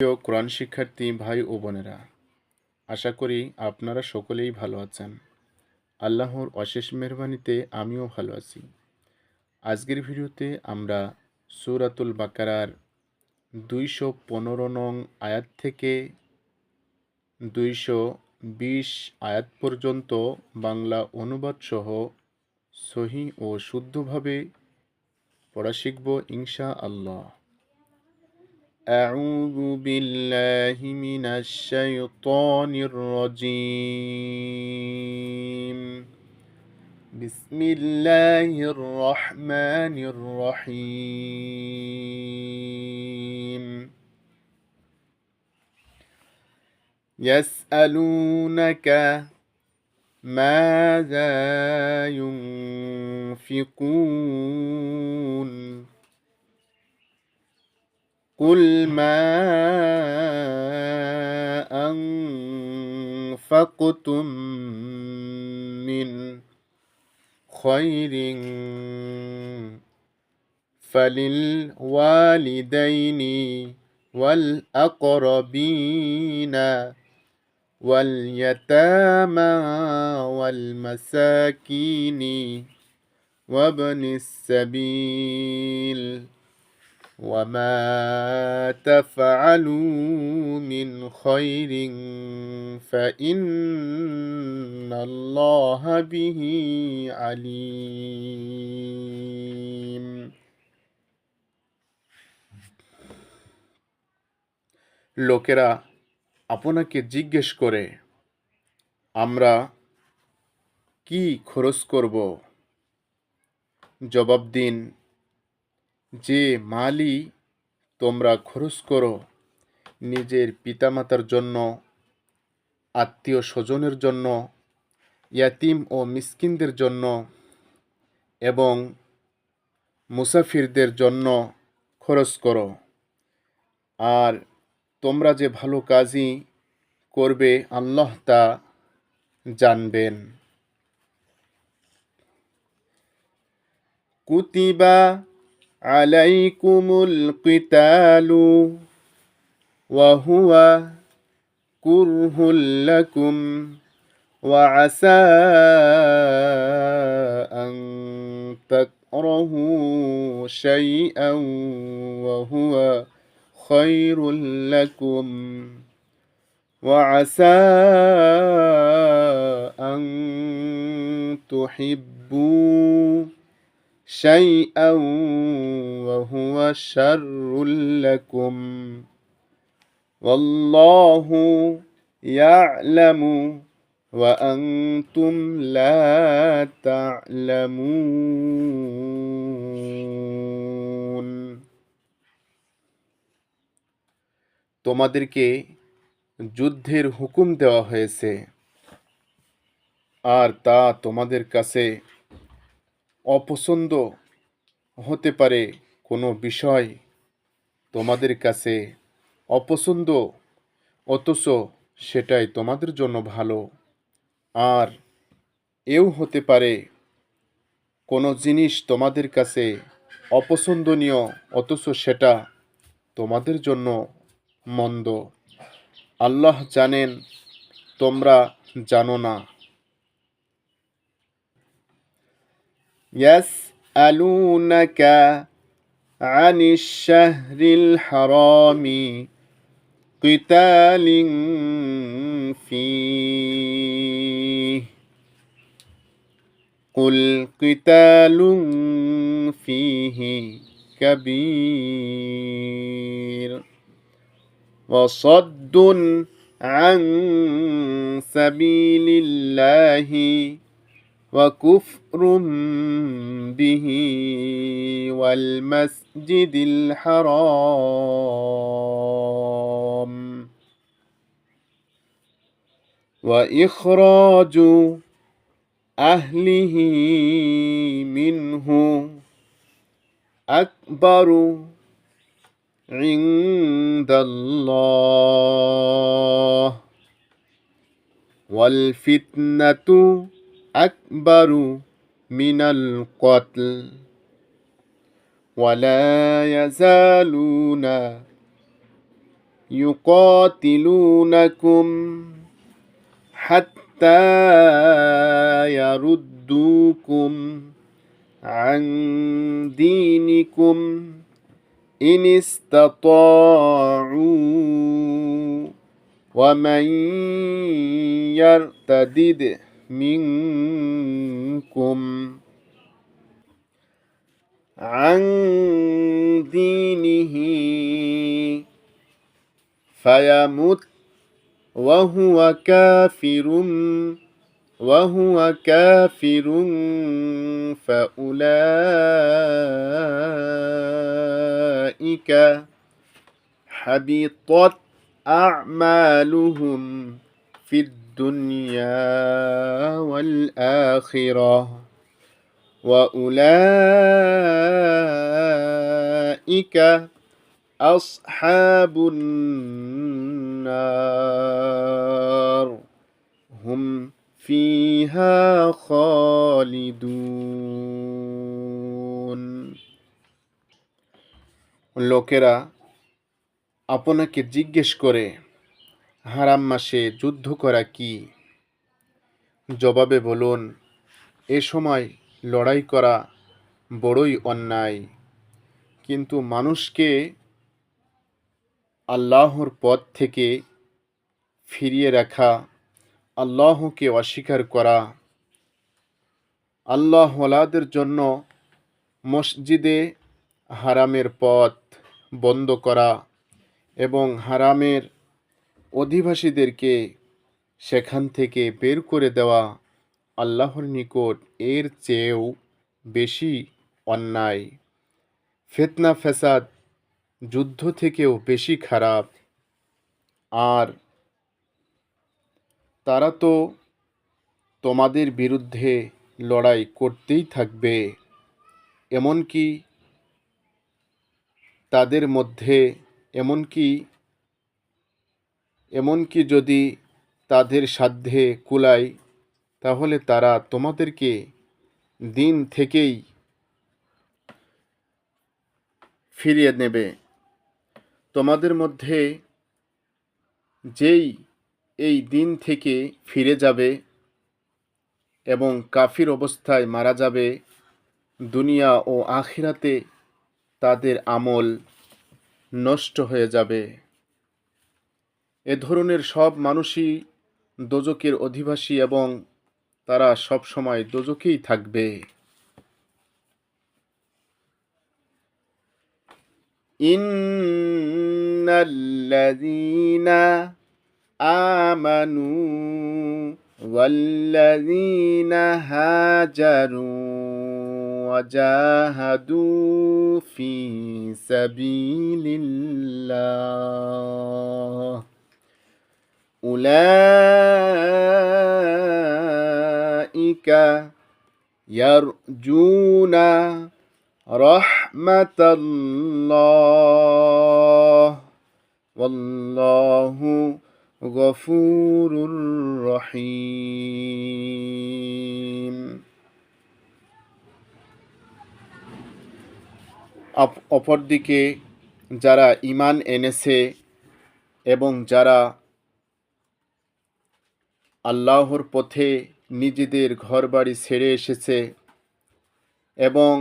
প্রিয় কোরআন শিক্ষার্থী ভাই ও বোনেরা, আশা করি আপনারা সকলেই ভালো আছেন। আল্লাহর অশেষ মেহরবানিতে আমিও ভালো আছি। আজকের ভিডিওতে আমরা সুরাতুল বাকারার দুইশো পনেরো নং আয়াত থেকে দুইশো বিশ আয়াত পর্যন্ত বাংলা অনুবাদ সহ সহি ও শুদ্ধভাবে পড়া শিখব ইনশা আল্লাহ أعوذ بالله من الشيطان الرجيم. بسم الله الرحمن الرحيم. يسألونك ماذا ينفقون؟ قل ما أنفقتم من خير فللوالدين والأقربين واليتامى والمساكين وابن السبيل وما تفعلوا من خير فإن الله به عليم লোকেরা আপনাকে জিজ্ঞেস করে আমরা কি খরচ করব জবাব দিন যে মালই তোমরা খরচ করো নিজের পিতামাতার জন্য, আত্মীয় স্বজনের জন্য, ইয়াতিম ও মিসকিনদের জন্য এবং মুসাফিরদের জন্য খরচ করো। আর তোমরা যে ভালো কাজই করবে, আল্লাহ তা জানবেন। কুতিবা عليكم القتال وهو كره لكم وعسى أن تكرهوا شيئا وهو خير لكم وعسى أن تحبوا شيئا وهو شر لكم والله يعلم وأنتم لا تعلمون তোমাদেরকে যুদ্ধের হুকুম দেওয়া হয়েছে আর তা তোমাদের কাছে অপছন্দ হতে পারে কোনো বিষয় তোমাদের কাছে অপছন্দ, অথচ সেটাই তোমাদের জন্য ভালো। আর এও হতে পারে কোনো জিনিস তোমাদের কাছে অপছন্দনীয়, অথচ সেটা তোমাদের জন্য মন্দ। আল্লাহ জানেন, তোমরা জানো না। يسألونك عن الشهر الحرام قتال فيه قل قتال فيه كبير وصد عن سبيل الله وكفر به والمسجد الحرام. وإخراج أهله منه أكبر عند الله. والفتنة أكبر من القتل. ولا يزالون يقاتلونكم حتى يردوكم عن دينكم إن استطاعوا. ومن يرتدد منكم عن دينه فيمت وهو كافر وهو كافر فأولئك حبطت أعمالهم في الدنيا والآخرة وأولئك أصحاب النار هم فيها خالدون লোকেরা আপনাকে জিজ্ঞেস করে হারাম মাসে যুদ্ধ করা কি? জবাবে বলুন, এ সময় লড়াই করা বড়ই অন্যায়। কিন্তু মানুষকে আল্লাহর পথ থেকে ফিরিয়ে রাখা, আল্লাহকে অস্বীকার করা আল্লাহওয়ালাদের জন্য মসজিদে হারামের পথ বন্ধ করা এবং হারামের অধিবাসীদেরকে সেখান থেকে বের করে দেওয়া আল্লাহর নিকট এর চেয়েও বেশি অন্যায়। ফেতনা ফেসাদ যুদ্ধ থেকেও বেশি খারাপ। আর তারা তো তোমাদের বিরুদ্ধে লড়াই করতেই থাকবে, এমনকি তাদের মধ্যে, এমনকি এমনকি যদি তাদের সাধ্যে কুলায়, তাহলে তারা তোমাদেরকে দিন থেকেই ফিরিয়ে নেবে। তোমাদের মধ্যে যেই এই দিন থেকে ফিরে যাবে এবং কাফির অবস্থায় মারা যাবে, দুনিয়া ও আখিরাতে তাদের আমল নষ্ট হয়ে যাবে। এ ধরনের সব মানুষই দোজকের অধিবাসী এবং তারা সব সময় দোজকেই থাকবে ইন্নাল্লাযীনা আমানু ওয়াল্লাযীনা হাজারু وجاهدوا في سبيل الله أولئك يرجون رحمة الله والله غفور رحيم অপরদিকে যারা ইমান এনেছে এবং যারা আল্লাহর পথে নিজেদের ঘরবাড়ি ছেড়ে এসেছে এবং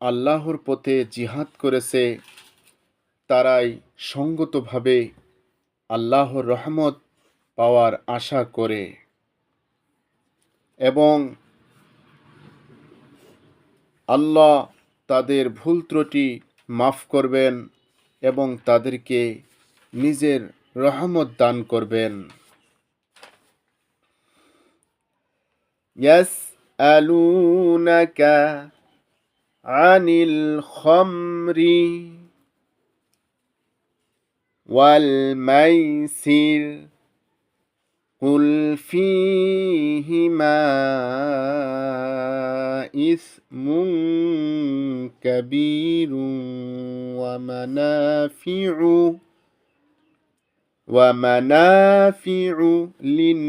আল্লাহর পথে জিহাদ করেছে, তারাই সঙ্গতভাবে আল্লাহর রহমত পাওয়ার আশা করে এবং আল্লাহ তাদের ভুল ত্রুটি মাফ করবেন এবং তাদেরকে নিজের রহমত দান করবেন। يسألونك عن الخمر والميسر قل فيهما إثم كبير ومنافع ومنافع للناس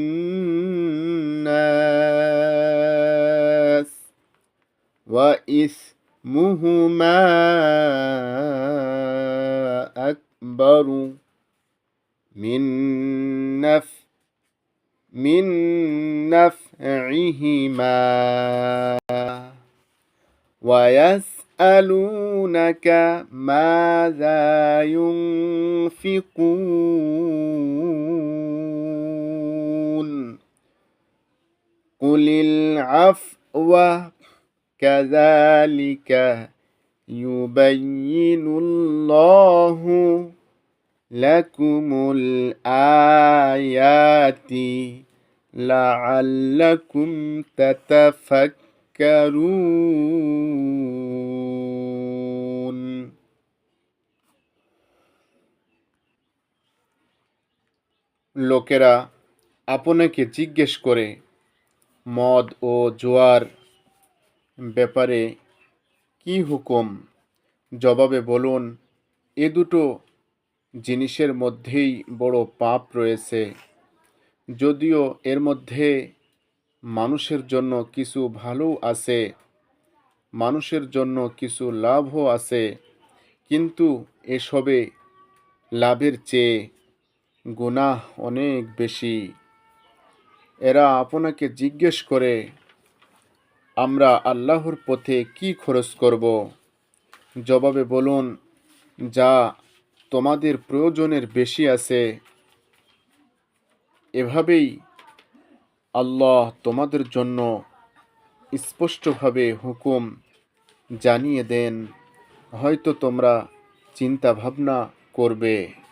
وإثمهما أكبر من نف من نفعهما. ويسألونك ماذا ينفقون؟ قل العفو كذلك يبين الله لكم الآيات لعلكم تتفكرون. লোকেরা আপনাকে জিজ্ঞেস করে, মদ ও জোয়ার ব্যাপারে কি হুকুম? জবাবে বলুন, এ দুটো জিনিসের মধ্যেই বড় পাপ রয়েছে। যদিও এর মধ্যে মানুষের জন্য কিছু ভালো আছে, মানুষের জন্য কিছু লাভও আছে, কিন্তু এসবে লাভের চেয়ে গুনাহ অনেক বেশি। এরা আপনাকে জিজ্ঞেস করে, আমরা আল্লাহর পথে কি খরচ করব? জবাবে বলুন, যা তোমাদের প্রয়োজনের বেশি আছে। এভাবেই আল্লাহ তোমাদের জন্য স্পষ্টভাবে হুকুম জানিয়ে দেন। হয়তো তোমরা চিন্তা ভাবনা করবে।